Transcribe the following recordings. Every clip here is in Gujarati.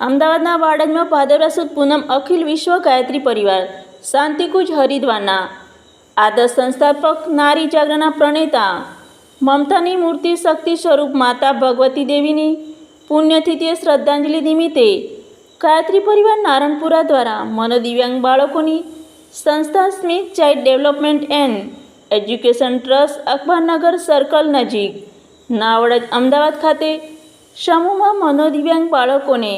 અમદાવાદના વાડજમાં ભાદરવા પૂનમ અખિલ વિશ્વ ગાયત્રી પરિવાર, શાંતિકુજ હરિદ્વારના. આદર્શ સંસ્થાપક, નારી જાગરણના પ્રણેતા, મમતાની મૂર્તિ શક્તિ સ્વરૂપ માતા ભગવતી દેવીની પુણ્યતિથિએ શ્રદ્ધાંજલિ નિમિત્તે ગાયત્રી પરિવાર નારણપુરા દ્વારા મનોદિવ્યાંગ બાળકોની સંસ્થા Smit child development and education trust Akbarnagar circle નજીક, નાવડજ અમદાવાદ ખાતે સમૂહમાં મનોદિવ્યાંગ બાળકોને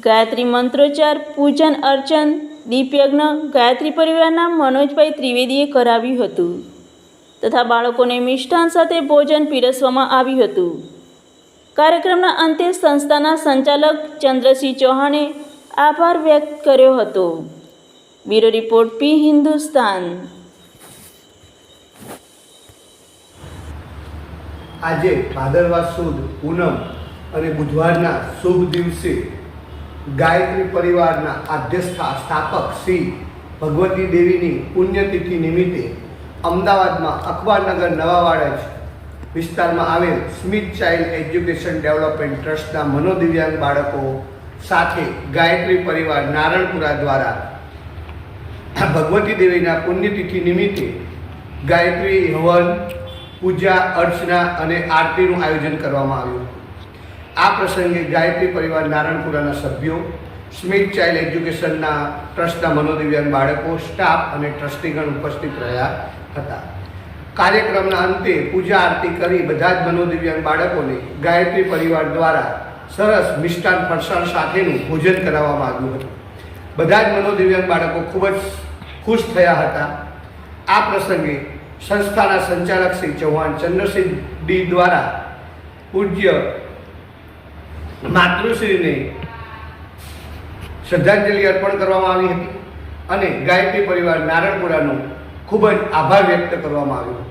ગાયત્રી મંત્રોચ્ચાર, પૂજન, અર્ચન, દીપયજ્ઞ, ગાયત્રી પરિવારના મનોજભાઈ ત્રિવેદીએ કરાવ્યું હતું તથા બાળકોને મિષ્ટાન સાથે ભોજન પીરસવામાં આવ્યું હતું. કાર્યક્રમના અંતે સંસ્થાના સંચાલક ચંદ્રસિંહ ચૌહાણે આભાર વ્યક્ત કર્યો હતો. Bureau report P Hindustan. આજે ભાદરવા સુદ પૂનમ અને બુધવારના શુભ દિવસે ગાયત્રી પરિવારના આધ્યસ્થા સ્થાપક શ્રી ભગવતી દેવીની પુણ્યતિથિ નિમિત્તે અમદાવાદમાં અખબારનગર નવાવાડજ વિસ્તારમાં આવેલ સ્મિથ ચાઇલ્ડ એજ્યુકેશન ડેવલપમેન્ટ ટ્રસ્ટના મનોદિવ્યાંગ બાળકો સાથે ગાયત્રી પરિવાર નારણપુરા દ્વારા ભગવતી દેવીના પુણ્યતિથિ નિમિત્તે ગાયત્રી હવન, પૂજા, અર્ચના અને આરતીનું આયોજન કરવામાં આવ્યું આ પ્રસંગે ગાયત્રી પરિવાર નારણપુરાના સભ્યો સ્મિથ ચાઇલ્ડ એજ્યુકેશનના ટ્રસ્ટના મનોદિવ્યાંગ બાળકો, સ્ટાફ અને ટ્રસ્ટીગણ ઉપસ્થિત રહ્યા હતા. કાર્યક્રમના અંતે પૂજા આરતી કરી બધા જ મનોદિવ્યાંગ બાળકોને ગાયત્રી પરિવાર દ્વારા સરસ મિષ્ટાન ફરસાણ સાથેનું ભોજન કરાવવામાં આવ્યું હતું. બધા જ મનોદિવ્યાંગ બાળકો ખૂબ જ ખુશ થયા હતા. આ પ્રસંગે સંસ્થાના સંચાલક શ્રી ચૌહાણ ચંદ્રસિંહ ડી દ્વારા પૂજ્ય માતૃશ્રીને શ્રદ્ધાંજલિ અર્પણ કરવામાં આવી હતી અને ગાયત્રી પરિવાર નારણપુરાનો ખૂબ જ આભાર વ્યક્ત કરવામાં આવ્યો